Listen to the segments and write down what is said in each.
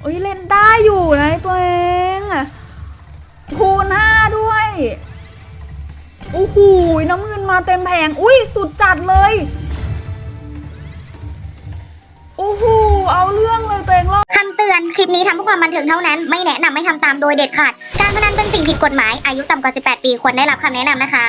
เอ้ยเล่นได้อยู่นะตัวเองคูณห้าด้วยโอ้โหน้ำเงินมาเต็มแผงอุ้ยสุดจัดเลยโอ้โหเอาเรื่องเลยตัวเองรอบคำเตือนคลิปนี้ทำเพื่อความบันเทิงเท่านั้น ไม่แนะนำไม่ทำตามโดยเด็ดขาด การพนันเป็นสิ่งผิดกฎหมาย อายุต่ำกว่า 18 ปีควรได้รับคำแนะนำนะคะ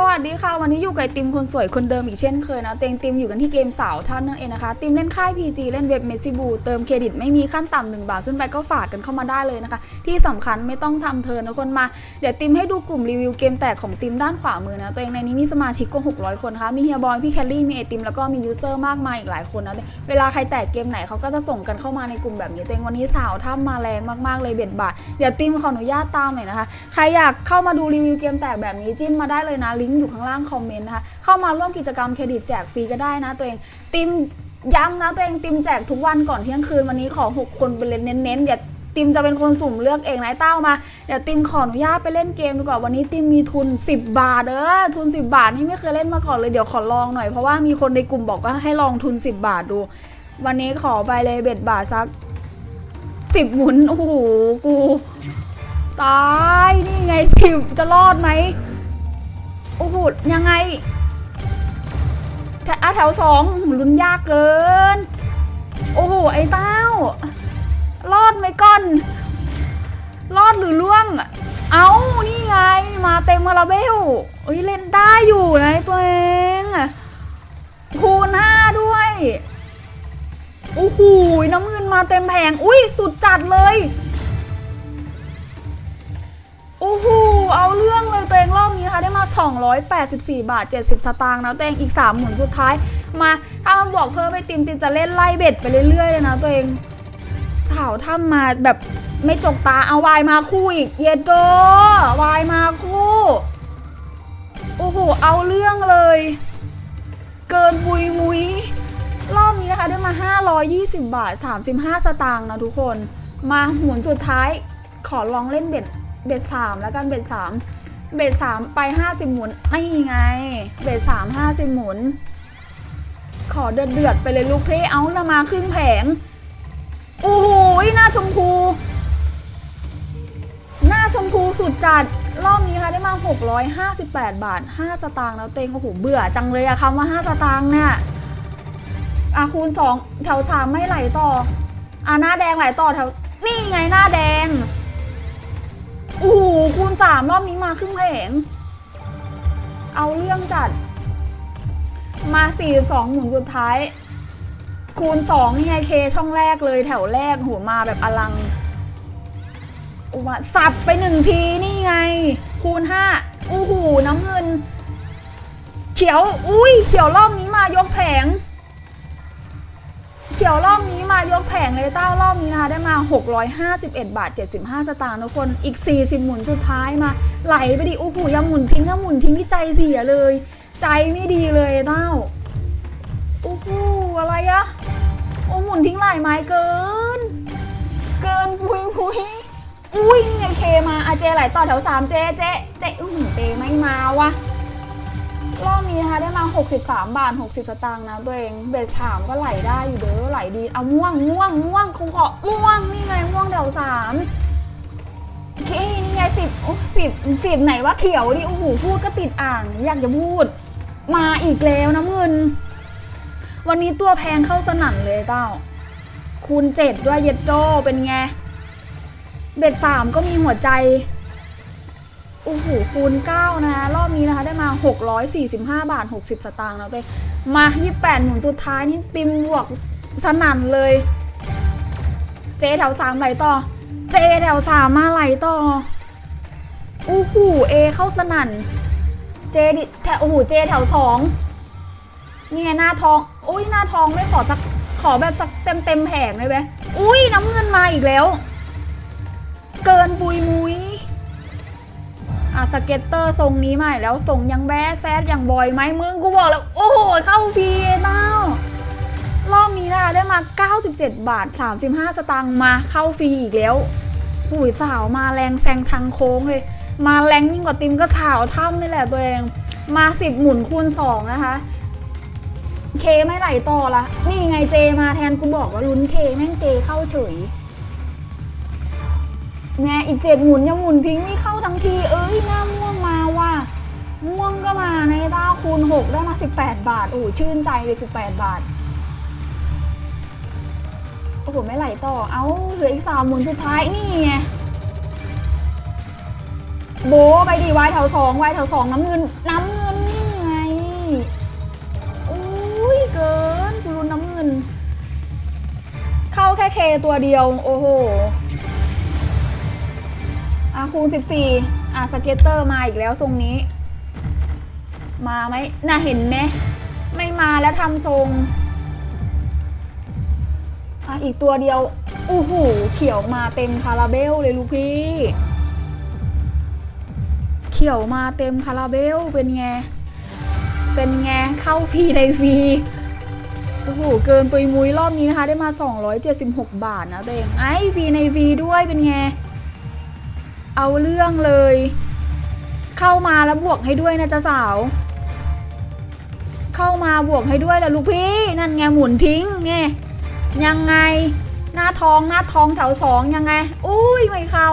สวัสดีค่ะ วันนี้อยู่กับติมคนสวยคนเดิมอีกเช่นเคยนะเต็งติมอยู่กันที่เกมสาวท่านนั่นเองนะคะติมเล่นค่าย PG เล่นเว็บเมซิบูเติมเครดิตไม่มีขั้นต่ำหนึ่งบาทขึ้นไปก็ฝากกันเข้ามาได้เลยนะคะ ที่สำคัญไม่ต้องทำเทิร์นนะคนมา เดี๋ยวติมให้ดูกลุ่มรีวิวเกมแตกของติมด้านขวามือนะตัวเองในนี้มีสมาชิกกว่า600 คนนะคะมีเฮียบอยพี่แคลรี่มีไอติมแล้วก็มียูเซอร์มากมายอีกหลายคนนะเวลาใครแตกเกมไหนเขาก็จะส่งกันเข้ามาในกลุ่มแบบนี้ตัวเองวันนี้สาวถ้ำมาแรงมากๆเลยเบ็ดบาทเดี๋ยวติมขออนุญาตตามหน่อยนะคะใครอยากเข้ามาดูรีวิวเกมแตกแบบนี้จิ้มมาได้เลยนะลิงก์อยู่ข้างล่างคอมเมนต์นะคะ เข้ามาร่วมกิจกรรมเครดิตแจกฟรีก็ได้นะตัวเองติมย้ำนะตัวเองติมแจกทุกวันก่อนเที่ยงคืนวันนี้ขอ 6 คนไปเล่นเน้นๆเดี๋ยวติมจะเป็นคนสุ่มเลือกเองนะไอ้เต้ามา เดี๋ยวติมขออนุญาตไปเล่นเกมดีกว่าวันนี้ติมมีทุน 10 บาทเด้อทุน 10 บาทนี่ไม่เคยเล่นมาก่อนเลยเดี๋ยวขอลองหน่อยเพราะว่ามีคนในกลุ่มบอกว่าให้ลองทุน 10 บาทดู วันนี้ขอไปเลยเบ็ดบาทสักสิบหมุนโอ้โหกู ตายนี่ไงสิบจะรอดไหม โอ้โหยังไงแถอะแถวสองลุ้นยากเกิน โอ้โห ไอ้เต้ารอดไหมก่อน รอดหรือล่วง เอานี่ไง มาเต็มคาราเบลเอ้ยเล่นได้อยู่นะตัวเองคูณห้าด้วยโอ้โหน้ำเงินมาเต็มแผง อุ้ยสุดจัดเลย อ้โห เอาเรื่องเลยตัวเองรอบนี้นะคะได้มา 284 บาท 70 สตางค์นะตัวเองอีก 3 หมุนสุดท้าย มาถ้ามันบอกเพิ่มไปติมติมจะเล่นไล่เบ็ดไปเรื่อยๆเลยนะตัวเองสาวถ้ามาแบบไม่จกตาเอาวายมาคู่อีก เยโดวายมาคู่ โอ้โห เอาเรื่องเลย เกินมุยมุยรอบนี้นะคะได้มา 520 บาท 35 สตางค์นะทุกคน มาหมุนสุดท้ายขอลองเล่นเบ็ด เบ็ดสามแล้วกันเบ็ดสามเบ็ดสามไปห้าสิบหมุนนี่ไง เบ็ดสามห้าสิบหมุน ขอเดือดเดือดๆไปเลยลูกเพ่เอาละมาครึ่งแผงโอ้โหหน้าชมพู หน้าชมพูสุดจัด รอบนี้ค่ะได้มา 658 บาท 5 สตางค์แล้วเต็งโอ้โหเบื่อจังเลยอะคำว่า 5 สตางค์เนี่ยอะคูณ 2 แถว 3 ไม่ไหลต่ออะหน้าแดงไหลต่อแถว นี่ไงหน้าแดง โอ้โหคูณสามรอบนี้มาครึ่งแผง เอาเรื่องจัด มาสี่สองหมุนสุดท้าย คูณสองนี่ไงเคช่องแรกเลยแถวแรกโหมาแบบอลังอุมาสับไปหนึ่งทีนี่ไง คูณห้าอู้หูน้ำเงิน เขียว อุ้ยเขียวรอบนี้มายกแผง เขียวรอบนี้มายกแผงเลยเต้ารอบนี้นะคะได้มา 651 บาท 75 สตางค์ทุกคนอีก 40 หมุนสุดท้ายมาไหลไปดิโอ้โหยังหมุนทิ้งถ้าหมุนทิ้งที่ใจเสียเลย ใจไม่ดีเลยเต้าโอ้โหอะไรอะโอ้หมุนทิ้งหลายไม้เกิน เกินปุยปุยอุ้ยนี่ไงเคมาอาเจไหลต่อแถว3เจเจเจอุ้ยเจไม่มาว่ะ รอบนี้นะคะได้มา 63 บาท 60 สตางค์นะตัวเอง เบสสามก็ไหลได้อยู่เด้อไหลดี เอาม่วงม่วงม่วงคงขอม่วงนี่ไงม่วงแถวสามโอเคนี่ไงสิบสิบสิบไหนว่าเขียวดิโอ้โหพูดก็ติดอ่าง อยากจะพูด มาอีกแล้วน้ำเงิน วันนี้ตัวแพงเข้าสนั่นเลยเต้า คูณเจ็ดด้วยเย็ดโจเป็นไง เบ็ดสามก็มีหัวใจ โอ้โหคูณ 9นะรอบนี้นะคะได้มา 645 บาท 60 สตางค์แล้วไปมา 28 หมุนสุดท้ายนี่ติมบวกสนั่นเลย เจแถว 3 ไหลต่อ เจแถว 3 มาไหลต่อโอ้โหเอเข้าสนั่น เจแถวโอ้โหเจแถว 2 นี่ไงหน้าทองอุ้ยหน้าทองไม่ขอสักขอแบบสักเต็มเต็มแผงเลยไหมอุ้ยน้ำเงินมาอีกแล้ว เกินปุยมุย อะสเก็ตเตอร์ทรงนี้ใหม่แล้วทรงยังแบดแซดยังบอยไหมมึงกูบอกแล้ว โอ้โห เข้าฟรีเต้ารอบนี้นะคะได้มา 97 บาท 35 สตางค์มาเข้าฟรีอีกแล้วหุยสาวมาแรงแซงทางโค้งเลย มาแรงยิ่งกว่าติมก็สาวถ้ำนี่แหละตัวเอง มา 10 หมุนคูณ 2 นะคะ เคไม่ไหลต่อละ นี่ไงเจมาแทนกูบอกว่าลุ้นเคแม่งเจเข้าเฉย แน่อีกเจ็ดหมุนยังหมุนทิ้งไม่เข้าทั้งที เอ้ยหน้าม่วงมาว่ะม่วงก็มาในต้าคูณหกได้มาสิบแปดบาท โอ้ชื่นใจเลยสิบแปดบาท โอ้โห ไม่ไหลต่อ เอาเหลืออีกสามหมุนสุดท้ายนี่ไงโบไปดิวายแถวสองวายแถวสองน้ำเงินน้ำเงินนี่ไงอุ้ยเกินกูรุนน้ำเงิน เข้าแค่เคตัวเดียว โอ้โห อะคูณสิบสี่อะสเก็ตเตอร์มาอีกแล้วทรงนี้ มาไหมน่าเห็นไหมไม่มาแล้วทำทรงอะอีกตัวเดียวอู้หูเขียวมาเต็มคาราเบลเลยลูกพี่ เขียวมาเต็มคาราเบลเป็นไง เป็นไงเข้าฟรีในฟรีโอ้โหเกินปุยมุยรอบนี้นะคะ ได้มา 276 บาทนะตัวเองไอ้ฟรีในฟรีด้วยเป็นไง เอาเรื่องเลย เข้ามาแล้วบวกให้ด้วยนะจ๊ะสาว เข้ามาบวกให้ด้วยแหละลูกพี่นั่นไงหมุนทิ้งไงยังไง หน้าท้องหน้าท้องแถวสองยังไง อุ้ยไม่เข้า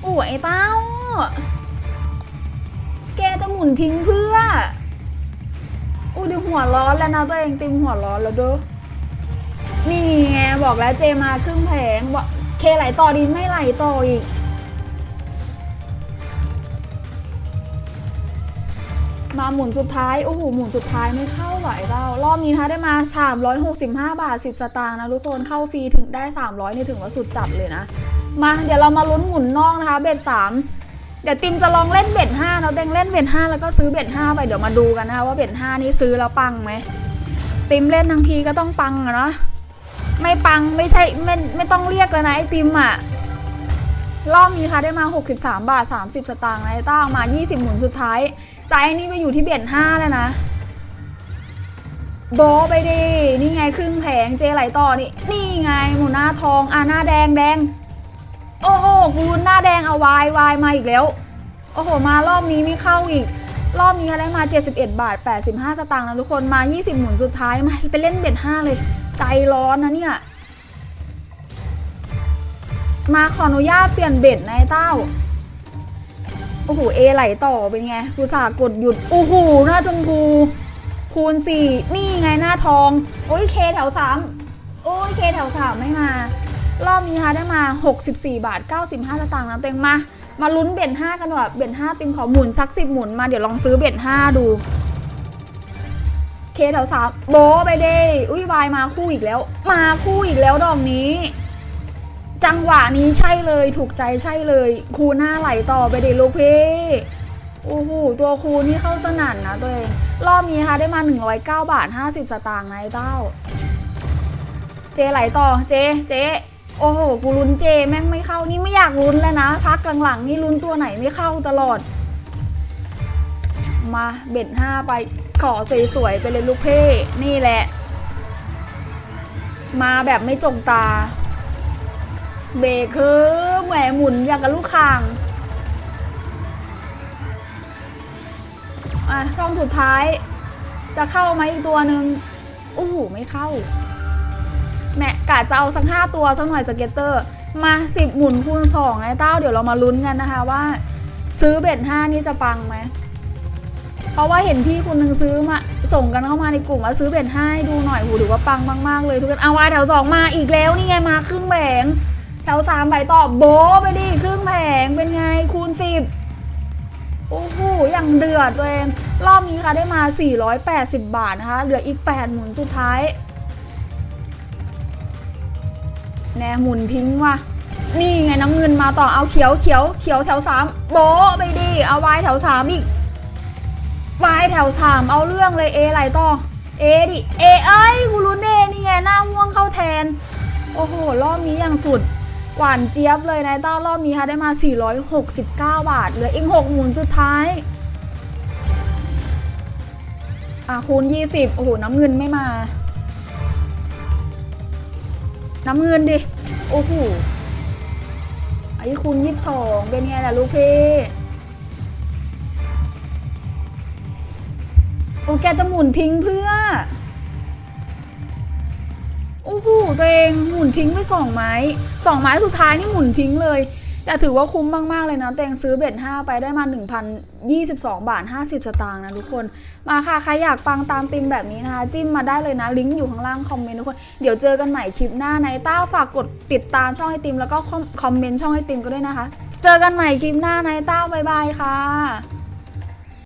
โอ้ไอ้เต้า แกจะหมุนทิ้งเพื่ออู้ดิหัวร้อนแล้วนะตัวเองติมหัวร้อนแล้วเด้อนี่ไงบอกแล้วเจมาครึ่งแผงบอกเคไหลต่อดีไม่ไหลต่ออีก มาหมุนสุดท้าย โอ้โห หมุนสุดท้ายไม่เข้าไหวเรา รอบนี้นะคะได้มา 365 บาท 10 สตางค์นะทุกคน เข้าฟรีถึงได้ 300 นี่ถือว่าสุดจัดเลยนะ มาเดี๋ยวเรามาลุ้นหมุนนอกนะคะ เบ็ดสามเดี๋ยวติมจะลองเล่นเบ็ดห้าเนาะเด้งเล่นเบ็ดห้าแล้วก็ซื้อเบ็ดห้าไป เดี๋ยวมาดูกันนะคะว่าเบ็ดห้านี่ซื้อแล้วปังไหม ติมเล่นทั้งทีก็ต้องปังอะเนาะ ไม่ปังไม่ใช่ไม่ไม่ต้องเรียกแล้วนะไอติมอะ รอบนี้ค่ะได้มา 63 บาท 30 สตางค์ไอต้ามา 20 หมุนสุดท้าย ใจนี่ไปอยู่ที่เบ็ดห้าแล้วนะ โบไปดิ นี่ไงครึ่งแผงเจไหลต่อนี่ นี่ไงหมูหน้าทอง อะหน้าแดงแดง โอ้โหกูหน้าแดงเอาวายวายมาอีกแล้ว โอ้โห มารอบนี้ไม่เข้าอีก รอบนี้ได้มา 71 บาท 85 สตางค์นะทุกคน มา 20 หมุนสุดท้ายมาไปเล่นเบ็ด5เลย ใจร้อนนะเนี่ย มาขออนุญาตเปลี่ยนเบ็ดนายเต้า โอ้โห เอไหลต่อเป็นไงกูสากดหยุด โอ้โห หน้าชมพู คูณสี่นี่ไงหน้าทอง โอ้ยเคแถวสามโอ้ยเคแถวสามไม่มา รอบนี้นะคะได้มา 64 บาท 95สตางค์นะเต็งมา มาลุ้นเบ็ดห้ากันว่ะเบ็ดห้าติมขอหมุนสักสิบหมุนมาเดี๋ยวลองซื้อเบ็ดห้าดู เคแถวสามโบไปเด้อุ้ยวายมาคู่อีกแล้ว มาคู่อีกแล้วดอกนี้ จังหวะนี้ใช่เลยถูกใจใช่เลย ครูหน้าไหลต่อไปเดลูกเพ่โอ้โหตัวครูนี่เข้าสนั่นนะตัวเองรอบนี้นะคะได้มา 109 บาท 50 สตางค์นะไอ้เต้า เจไหลต่อเจเจโอ้โหกูลุ้นเจแม่งไม่เข้านี่ไม่อยากลุ้นแล้วนะ พักหลังๆนี่ลุ้นตัวไหนไม่เข้าตลอด มาเบ็ดห้าไปขอสวยๆไปเลยลูกเพ่นี่แหละ มาแบบไม่จงตา เบรกคือแหมหมุนอย่างกับลูกคางอะช่องสุดท้าย จะเข้าไหมอีกตัวหนึ่งอู้หูไม่เข้าแหมกะจะเอาสักห้าตัวสักหน่อยสเก็ตเตอร์ มาสิบหมุนคูณสองไอ้เต้าเดี๋ยวเรามาลุ้นกันนะคะว่า ซื้อเบ็ดห้านี่จะปังไหมเพราะว่าเห็นพี่คนหนึ่งซื้อมา ส่งกันเข้ามาในกลุ่มว่าซื้อเบ็ดห้าให้ดูหน่อยหูถือว่าปังมากๆเลยทุกคนเอาวายแถวสองมาอีกแล้วนี่ไงมาครึ่งแผง ถวสามใบต่อโบไปดิครึ่งแผงเป็นไงคูณสิบโอ้โหอย่างเดือดตัวเอง รอบนี้ค่ะได้มา 480 บาทนะคะ เหลืออีก 8 หมุนสุดท้าย แน่หมุนทิ้งว่ะ นี่ไงน้ำเงินมาต่อเอาเขียวเขียวเขียวแถวสามโบไปดิ เอาวายแถวสามอีกวายแถวสามเอาเรื่องเลยเออะไรต่อ เอดิ เอเอ้ยกูรุนเดนี่ไงหน้าม่วงเข้าแทน โอ้โห รอบนี้อย่างสุด หวานเจี๊ยบเลยนะเต้ารอบนี้ค่ะได้มา 469 บาท เหลืออีก6หมุนสุดท้าย อะคูณ 20 โอ้โห น้ำเงินไม่มา น้ำเงินดิ โอ้โหไอ้คูณ 22 เป็นไงล่ะลูกพี่โอ้แกจะหมุนทิ้งเพื่อ โอ้โหตัวเองหมุนทิ้งไปสองไม้สองไม้สุดท้ายนี่หมุนทิ้งเลย แต่ถือว่าคุ้มมาก ๆ เลยนะตัวเองซื้อเบ็ด5ไปได้มา 1,022 บาท 50 สตางค์นะทุกคน มาค่ะ ใครอยากปังตามติมแบบนี้นะคะ จิ้มมาได้เลยนะ ลิงก์อยู่ข้างล่างคอมเมนต์ทุกคน เดี๋ยวเจอกันใหม่คลิปหน้าในต้าฝากกดติดตามช่องไอติมแล้วก็คอมคอมเมนต์ช่องไอติมก็ด้วยนะคะ เจอกันใหม่คลิปหน้าในต้าบายบายค่ะ